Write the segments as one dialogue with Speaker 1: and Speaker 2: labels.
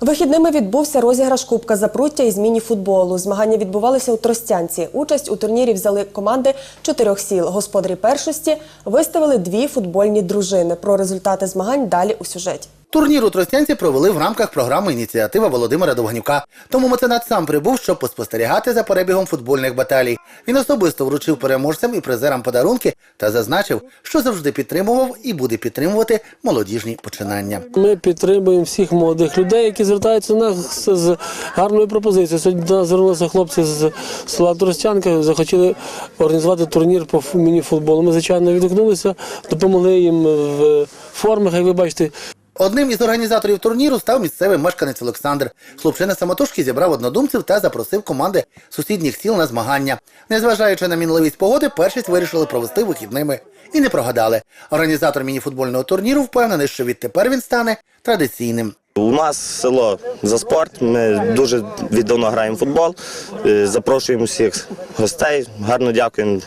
Speaker 1: Вихідними відбувся розіграш Кубка Запруття із міні-футболу. Змагання відбувалися у Тростянці. Участь у турнірі взяли команди чотирьох сіл. Господарі першості виставили дві футбольні дружини. Про результати змагань далі у сюжеті.
Speaker 2: Турнір у Тростянці провели в рамках програми ініціатива Володимира Довганюка. Тому меценат сам прибув, щоб поспостерігати за перебігом футбольних баталій. Він особисто вручив переможцям і призерам подарунки та зазначив, що завжди підтримував і буде підтримувати молодіжні починання.
Speaker 3: Ми підтримуємо всіх молодих людей, які звертаються до нас з гарною пропозицією. Сьогодні до нас звернулися хлопці з села Тростянка, захотіли організувати турнір по фу- міні-футболу. Ми, звичайно, відгукнулися, допомогли їм в формах, як ви бачите.
Speaker 2: Одним із організаторів турніру став місцевий мешканець Олександр. Хлопчина самотужки зібрав однодумців та запросив команди сусідніх сіл на змагання. Незважаючи на мінливість погоди, першість вирішили провести вихідними. І не прогадали. Організатор мініфутбольного турніру впевнений, що відтепер він стане традиційним.
Speaker 4: У нас село за спорт. Ми дуже віддавно граємо футбол. Е, Запрошуємо всіх гостей. Гарно дякуємо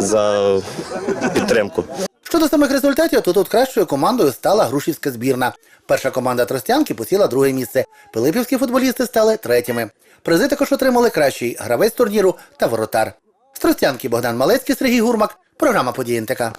Speaker 4: за підтримку.
Speaker 2: Щодо самих результатів, то тут кращою командою стала Грушівська збірна. Перша команда Тростянки посіла друге місце. Пилипівські футболісти стали третіми. Призи також отримали кращий гравець турніру та воротар. З Тростянки Богдан Малецький, Сергій Гурмак. Програма «Події НТК».